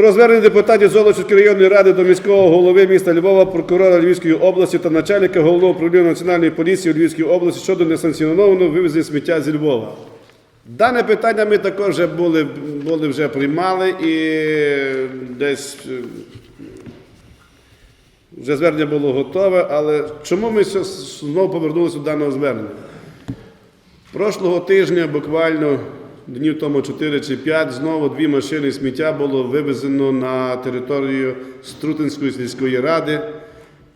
Про звернення депутатів Золочівської районної ради до міського голови міста Львова, прокурора Львівської області та начальника головного управління Національної поліції у Львівській області щодо несанкціонованого вивезення сміття зі Львова. Дане питання ми також вже були, були вже приймали і десь е, вже звернення було готове, але чому ми знову повернулися до даного звернення? Прошлого тижня, буквально днів тому 4 чи 5, знову дві машини сміття було вивезено на територію Струтинської сільської ради.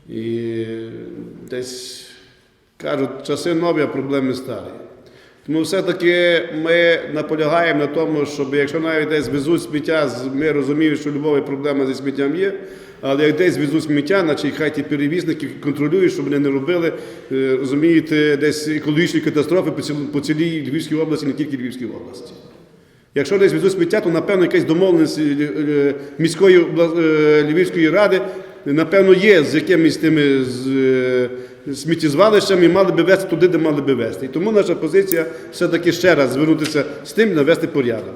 І десь кажуть, часи нові, а проблеми старі. Тому все-таки ми наполягаємо на тому, щоб якщо навіть десь везуть сміття, ми розуміємо, що любова проблема зі сміттям є, але як десь везуть сміття, значить хай ті перевізники контролюють, щоб вони не робили, е, розумієте, десь екологічні катастрофи по цілій Львівській області, не тільки Львівській області. Якщо десь везуть сміття, то напевно якась домовленість е, е, міської Львівської ради, напевно, є з якимись тими з, е, сміттєзвалищами, мали би вести туди, де мали би вести. І тому наша позиція все-таки ще раз звернутися з тим, навести порядок.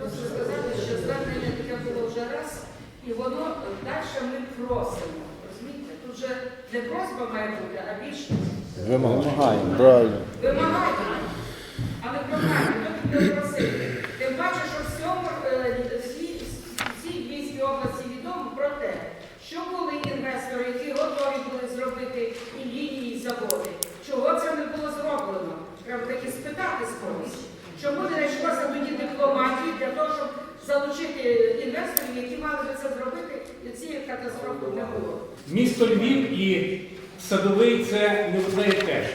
Просто сказати, що звернення таке було вже раз, і воно далі ми просимо. Розумієте? Тут же не просьба має бути, а більше Вимагаємо, правильно. вимагання. Але прохання, ми будемо просити. Тим паче, що всьому е, всій всій Львівській області відомо про те, що були інвестори, які готові були зробити і лінії, і заводи. Чого це не було зроблено? Треба таки спитати з когось. Чому не знайшлося тоді дипломатії для того, щоб залучити інвесторів, які мали би це зробити, Місто Львів і Садовий це не одне і те ж.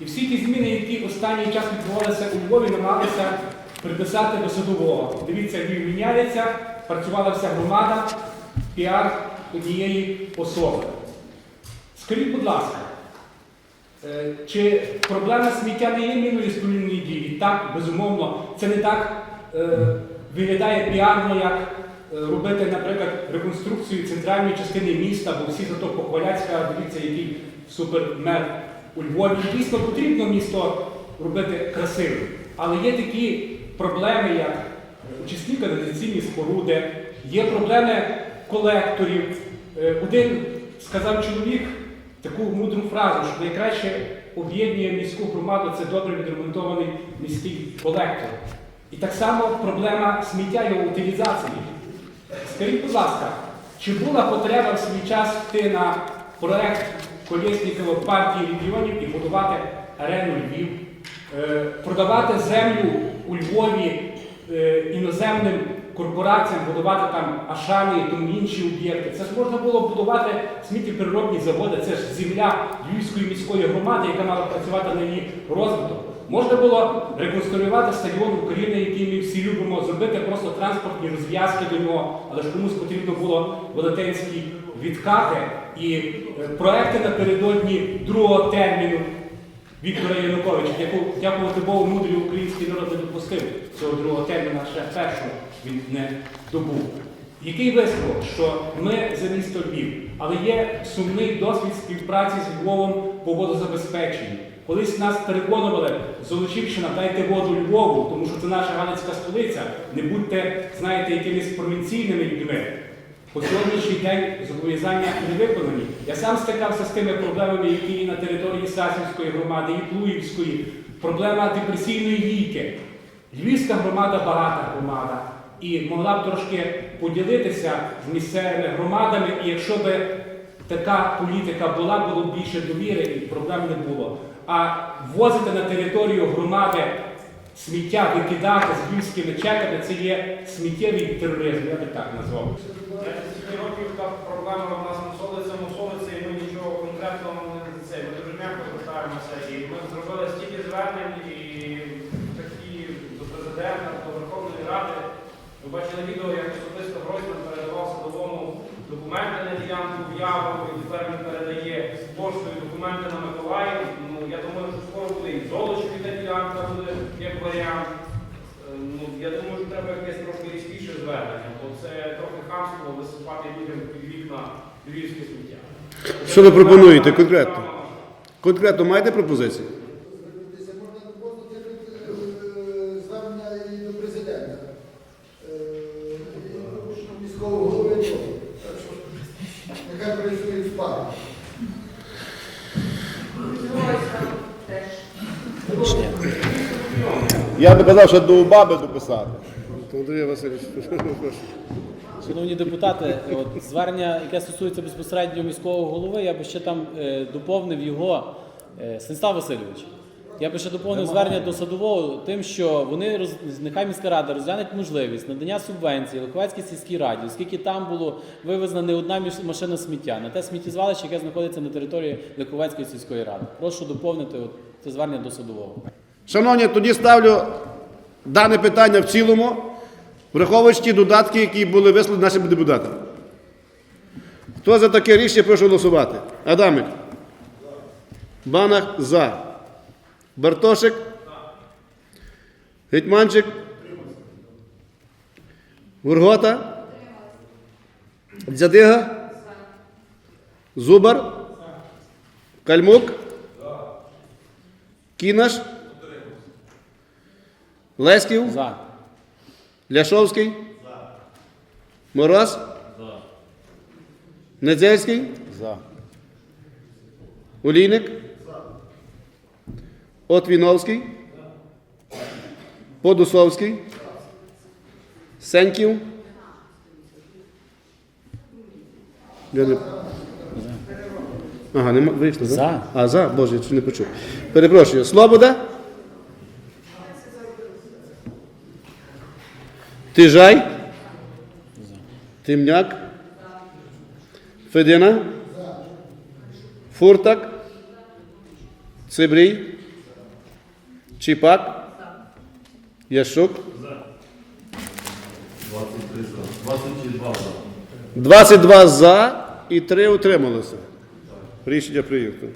І всі ті зміни, які останній час відбувалися у Львові, намагалися приписати до садового. Дивіться, Львів міняється, працювала вся громада, піар однієї особи. Скажіть, будь ласка, е, чи проблема сміття не є міною спільної дії? Так, безумовно, це не так е, виглядає піарно, як робити, наприклад, реконструкцію центральної частини міста, бо всі за то похвалять, скажуть, дивіться, який супермер у Львові. Дійсно потрібно місто робити красивим. Але є такі проблеми, як очисні каналізаційні споруди, є проблеми колекторів. Е, Один сказав чоловік таку мудру фразу, що найкраще об'єднує міську громаду це добре відремонтований міський колектор. І так само проблема сміття його утилізації. Скажіть, будь ласка, чи була потреба в свій час йти на проект Колєснікова партії регіонів і будувати арену Львів, е, продавати землю у Львові е, іноземним корпораціям, будувати там Ашани і тому інші об'єкти. Це ж можна було будувати сміттєпереробні заводи, це ж земля Львівської міської громади, яка мала працювати на її розвиток. Можна було реконструювати стадіон України, який ми всі любимо, зробити просто транспортні розв'язки до нього, але ж комусь потрібно було велетенські відкати і е, проекти напередодні другого терміну Віктора Януковича, яку, дякувати Богу, мудрий український народ не допустив цього другого терміну, ще першого він не добув. Який висновок, що ми за місто Львів, але є сумний досвід співпраці з Львовом по водозабезпеченню. Колись нас переконували, Золочівщина, дайте воду Львову, тому що це наша Галицька столиця. Не будьте, знаєте, якимись провінційними людьми. По сьогоднішній день зобов'язання не виконані. Я сам стикався з тими проблемами, які є на території Сасівської громади і Плуївської. Проблема депресійної війки. Львівська громада багата громада. І могла б трошки поділитися з місцевими громадами, і якщо б така політика була, було б більше довіри і проблем не було. А ввозити на територію громади сміття, викидати з львівськими чеками, це є сміттєвий тероризм, я би так назвав. Стільки років та проблема в нас мусолиться, мусолиться, і ми нічого конкретного не це. Ми дуже м'яко звертаємося. І ми зробили стільки звернень і такі до президента, до Верховної Ради. Ви бачили відео, як особисто Гройсман передавав садовому документи на ділянку в Яву, і тепер він передає поштою документи на Миколаїв. Ну, я думаю, що скоро буде і Золочеві та ділянка буде як варіант. Е, Ну, я думаю, що треба якесь трохи різкіше звернення, бо це трохи хамство висипати людям під вікна львівське сміття. Що ви пропонуєте конкретно? Конкретно маєте пропозиції? рішення. Я не казав, що до баби дописати. Андрій Васильович, Шановні депутати, от звернення, яке стосується безпосередньо міського голови, я би ще там е, доповнив його е, Станіслав Васильович. Я би ще доповнив звернення до садового тим, що вони роз... нехай міська рада розгляне можливість надання субвенції Лиховецькій сільській раді, оскільки там було вивезена не одна машина сміття на те сміттєзвалище, яке знаходиться на території Лиховецької сільської ради. Прошу доповнити от, це звернення до садового. Шановні, тоді ставлю дане питання в цілому, враховуючи ті додатки, які були висловлені нашими депутатами. Хто за таке рішення, прошу голосувати. Адамик. Банах за. Бартошик. Гетьманчик. Гургота. Дзядига. Зубар. Кальмук. Кінаш. Леськів. За. Ляшовський. Мороз. Недзельський. За. Олійник. Отвіновський. Подусовський. Сеньків. Ага, нема, вийшло? За. А, за, Боже, я чи не почув. Перепрошую. Слобода? Тижай? Тимняк? Федина? Фуртак? Цибрій? Чіпак? Яшук? 22 за і 3 утрималося. Рішення прийнято.